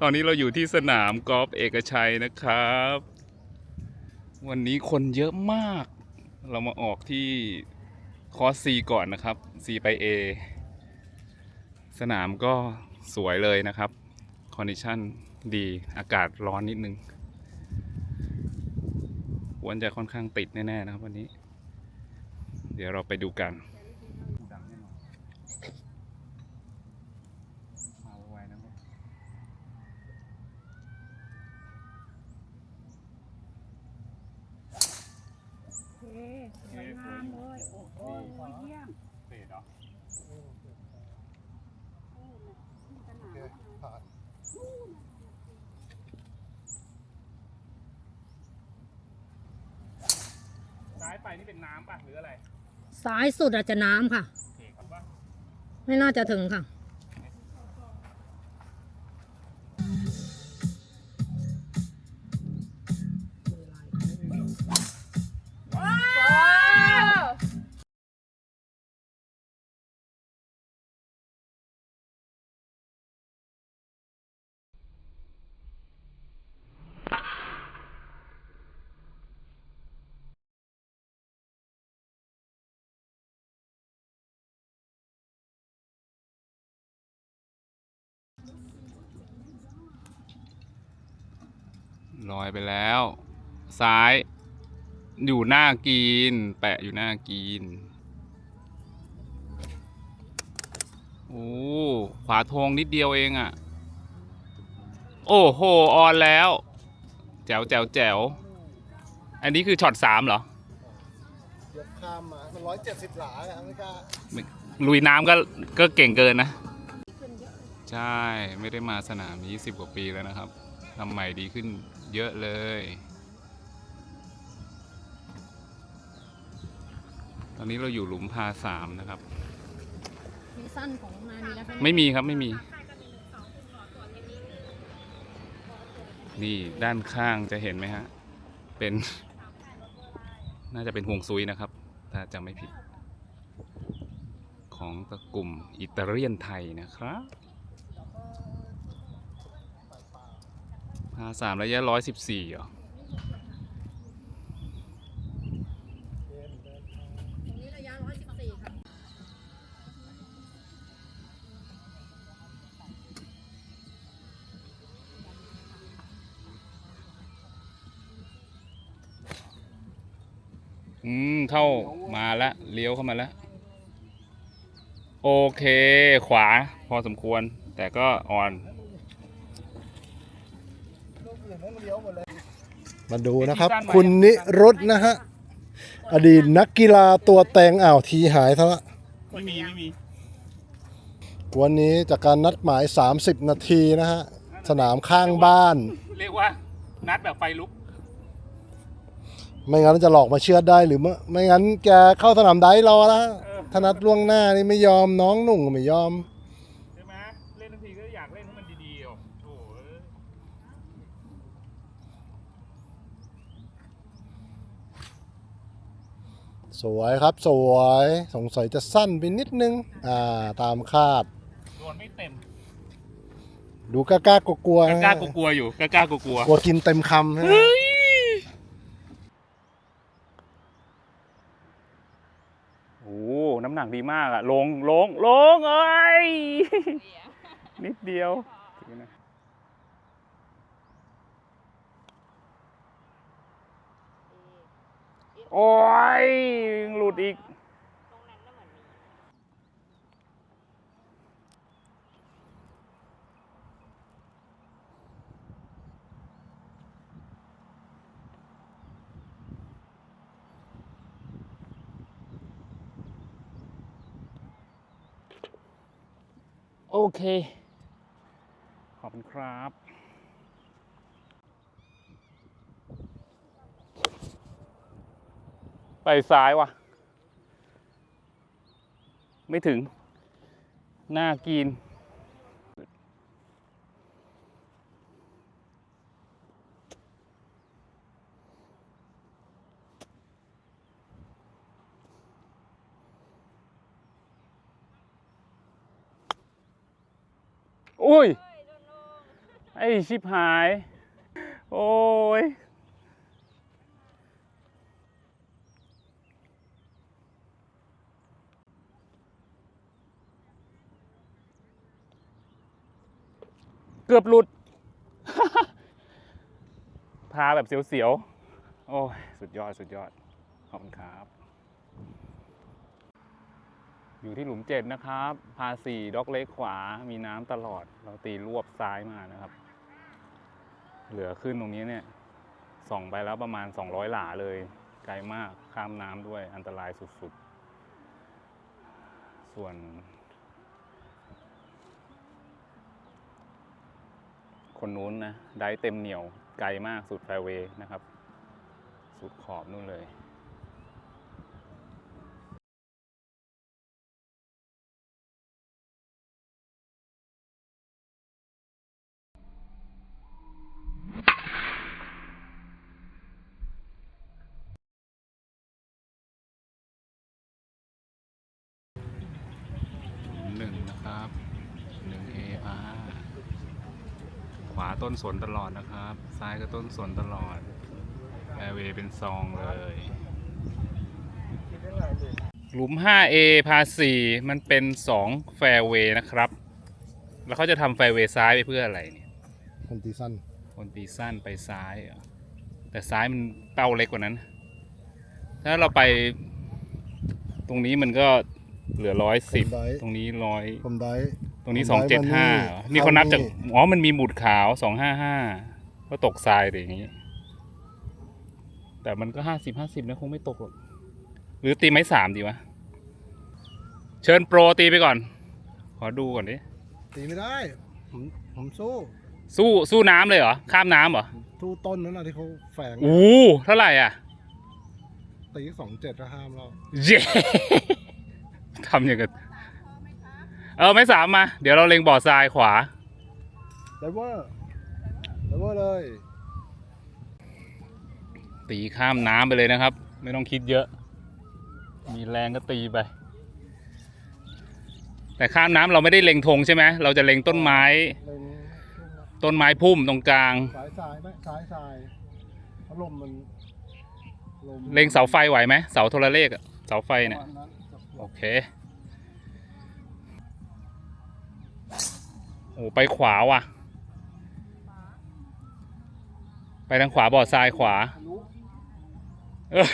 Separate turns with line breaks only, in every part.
ตอนนี้เราอยู่ที่สนามกอล์ฟเอกชัยนะครับ วันนี้คนเยอะมาก เรามาออกที่คอร์ส C ก่อนนะครับ C ไป A สนามก็สวยเลยนะครับคอนดิชันดีอากาศร้อนนิดนึงควรจะค่อนข้างติดแน่ๆนะครับวันนี้ เดี๋ยวเราไปดูกัน มาไวๆนะ
โอเคสวยงามเลย โอ้โหเยี่ยม
เตะเหรอ
สนาม
ซ้ายไปนี่เป็นน้ำป่ะหรืออะไร
ซ้ายสุดอาจจะน้ำค่ะ
โอเคครับว่า
ไม่น่าจะถึงค่ะ
ลอยไปแล้ว ซ้าย อยู่หน้ากินแปะอยู่หน้ากินโอ้ ขวาทงนิดเดียวเองอะ่ะ โอ้โห ออนแล้ว แจ๋วแจ๋วแจ๋วอันนี้คือช็อตสามเหรอ
ยกข้ามมา มันร้อยเจ็ดสิบหลาอะไม่กล้า
ลุยน้ำก็ก็เก่งเกินนะ ใช่ ไม่ได้มาสนามนี้สิบกว่าปีแล้วนะครับทำใหม่ดีขึ้น เยอะเลย ตอนนี้เราอยู่หลุมพาสามนะครับ
มีสั้นของมานีแล้วใช่ไหม
ไม่มีครับไม่มี นี่ด้านข้างจะเห็นไหมฮะ เป็น น่าจะเป็นห่วงซุยนะครับ ถ้าจำไม่ผิด ของตระกลุ่มอิตาเลียนไทยนะครับ พาสามระยะร้อยสิบสี่เหรอ
ตรงนี้ระยะร้อยสิบสี่ค่ะ
อืม เข้ามาแล้วเลี้ยวเข้ามาแล้ว โอเค ขวาพอสมควร แต่ก็อ่อน
มาดูนะครับ
ที่ด้านใน
คุณนิรุตนะฮะ อดีตนักกีฬาตัวแตงอ่าวทีหายซะละ
ไม่มีไม่มี
วันนี้จากการนัดหมาย 30 นาทีนะฮะ สนามข้างบ้าน
เรียกว่านัดแบบไฟลุก
ไม่งั้นจะหลอกมาเชื่อดได้หรือไม่ไม่งั้นแกเข้าสนามได้รอแล้วถ้านัดล่วงหน้านี่ไม่ยอมน้องหนุ่งก็ไม่ยอม
ใช่ไหมเล่นทันทีก็อยากเล่นให้มันดีๆอะโอ้โห
สวยครับสวยสงสัยจะสั้นไปนิดนึง อ่า ตามคาด
โดนไม่เต็ม
ดูกล้ากล้ากลัวๆ
ก
นะ
ล้าๆกลัวๆอยู่กล้าๆกลัว
กลัวกินเต็มคำนะ
ๆเฮ้ยโอ้โหน้ำหนักดีมากอะลงลงลงเอ้ยนิดเดียว โอ้ยหลุดอีก โอเค ขอบคุณครับ ไปซ้ายว่ะ ไม่ถึง หน้ากินอุ้ย ไอชิบหาย โอ้ย เกือบหลุด พาแบบเสียวๆ โอ้ย สุดยอด สุดยอด ขอบคุณครับ อยู่ที่หลุมเจ็ดนะครับ พาสี่ด็อกเล็กขวา มีน้ำตลอด เราตีรวบซ้ายมานะครับ เหลือขึ้นตรงนี้เนี่ย ส่องไปแล้วประมาณ 200 หลาเลย ไกลมาก ข้ามน้ำด้วย อันตรายสุดๆ ส่วน คนนู้นนะ ได้เต็มเหนียวไกลมากสุดแฟเวย์นะครับ สุดขอบนู่นเลยหนึ่งนะครับหนึ่งเอพาข วาต้นสนตลอดนะครับ ซ้ายก็ต้นสนตลอดแฟร์เวย์เป็นซองเลยหลุม 5A พา4มันเป็น 2 แฟร์เวย์นะครับ แล้วเขาจะทำแฟร์เวย์ซ้ายไปเพื่ออะไรเนี่ย
คนตีสั้น
คนตีสั้นไปซ้ายเหรอแต่ซ้ายมันเป้าเล็กกว่านั้น ถ้าเราไปตรงนี้มันก็เหลือร้อยสิบ
ผมได้
ตรงนี้ร้อย
ผมได้
ต รงนี้
ผ
สอง
มได้
เจ็ด
วั
ห้า
นี้
นี่เขานับจาก
เข้านี่
อ๋อมันมีหมุดขาวสองห้าห้าก็ตกทรายแต่อย่างนี้ แต่มันก็ห้าสิบห้าสิบนะคงไม่ตกหรอกหรือตีไม้สามดีวะ เชิญโปรตีไปก่อน ขอดูก่อนดิ
ตีไม่ได้ ผมผมสู้
สู้สู้น้ำเลยเหรอ ข้ามน้ำเหรอ
สู้ต้นนั้นนะที่เขาแฝง
อู้เท่าไหร่อะ
ตีสองเจ็ดก็ห้ามแล้ว
เย้ ทำอย่างกัน เออไม่สามมา เดี๋ยวเราเล็งบ่อทรายขวา
ไดเวอร์ไดเวอร์เลย
ตีข้ามน้ำไปเลยนะครับ ไม่ต้องคิดเยอะ มีแรงก็ตีไป แต่ข้ามน้ำเราไม่ได้เล็งธงใช่ไหมเราจะเล็งต้นไม้
เล็ง
ต้นไม้พุ่มตรงกลาง
สายสายไหมสายสายพัดลมมันลม
เล็งเสาไฟไหวไหมเสาโทรเลขอะเสาไฟเนี่ย
ประมาณนั้นกับ
โอเค อ้ไปขวาว่ะ ไปทางขวาบ่อทรายขวา เออ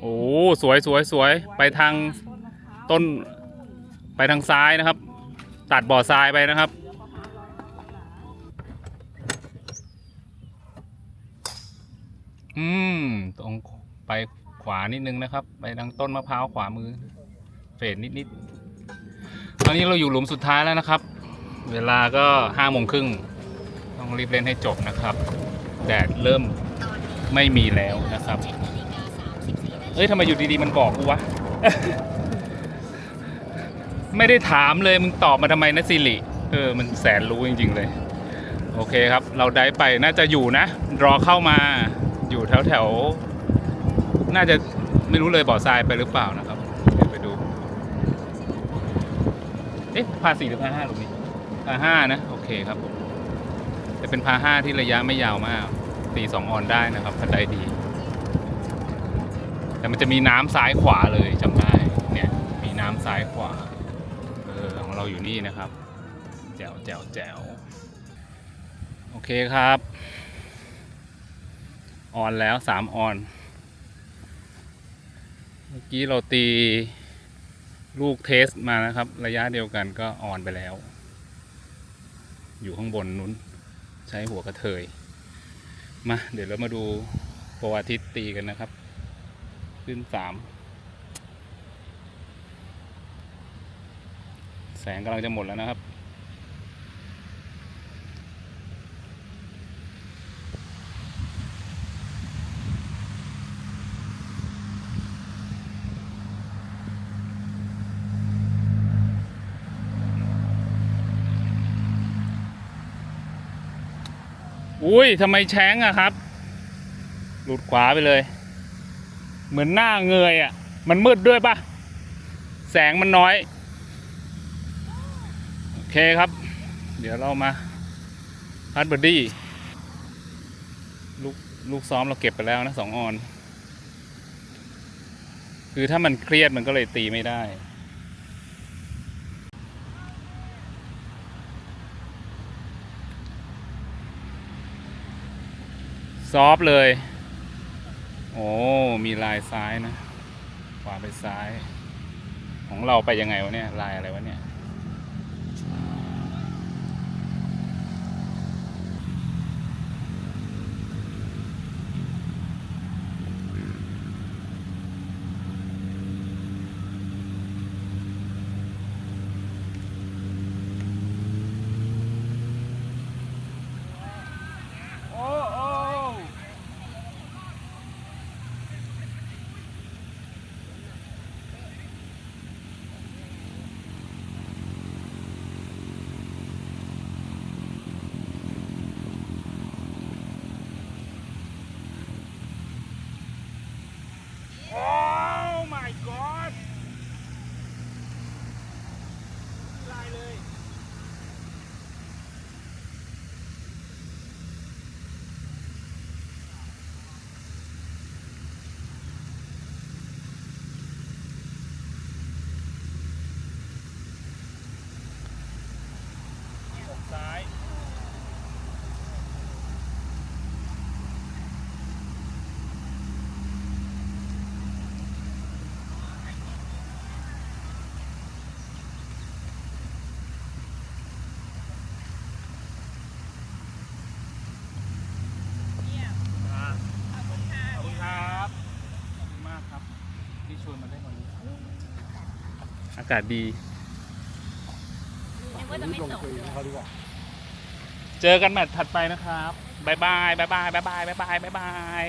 โอ้สวยสวยสวย ไปทางต้น ไปทางซ้ายนะครับ ตัดบ่อทรายไปนะครับ อืม ตรงไป ขวานิดนึงนะครับ ไปทางต้นมะพร้าวขวามือ เฟดนิดนิดๆตอนนี้เราอยู่หลุมสุดท้ายแล้วนะครับ เวลาก็ห้าโมงครึ่งต้องรีบเล่นให้จบนะครับแดดเริ่มไม่มีแล้วนะครับ เอ้ยทำไมอยู่ดีๆมันบอกกูวะ ไม่ได้ถามเลยมึงตอบมาทำไมนะสิริเออ มันแสนรู้จริง ๆ เลย โอเคครับ เราได้ไปน่าจะอยู่นะ รอเข้ามาอยู่แถวแถว น่าจะไม่รู้เลยบ่อทรายไปหรือเปล่านะครับเดี๋ยวไปดู เอ๊ะพาสี่หรือพาห้าลูกนี้พาห้านะ โอเคครับผมจะเป็นพาห้าที่ระยะไม่ยาวมากตีสองออนได้นะครับถ้าได้ดี แต่มันจะมีน้ำซ้ายขวาเลยจำได้เนี่ย มีน้ำซ้ายขวาเออของเราอยู่นี่นะครับ แจ๋วแจ๋วแจ๋วโอเคครับ ออนแล้วสามออน เมื่อกี้เราตีลูกเทสมานะครับ ระยะเดียวกันก็ออนไปแล้ว อยู่ข้างบนนู้น ใช้หัวกระเทย มา เดี๋ยวเรามาดูโพอาทิตย์ตีกันนะครับ ขึ้นสามแสงกำลังจะหมดแล้วนะครับ อุ้ยทำไมแช้งอะครับ หลุดขวาไปเลย เหมือนหน้าเงยอะมันมืดด้วยปะแสงมันน้อย โอเคครับ เดี๋ยวเรามาพัดบอดี้ลูกลูกซ้อมเราเก็บไปแล้วนะสองออน คือถ้ามันเครียดมันก็เลยตีไม่ได้ ซอฟเลย โอ้มีลายซ้ายนะขวาไปซ้าย ของเราไปยังไงวะเนี่ย ลายอะไรวะเนี่ย โอ้โอ้โอ้ my god ลายเลย อกซ้าย ขอบคุณครับ ขอบคุณมากครับ ที่ชวนมาได้วันนี้ อากาศดีเจอกันแมตช์ถัดไปนะครับบายบายบายบายบายบายบายบายบายบาย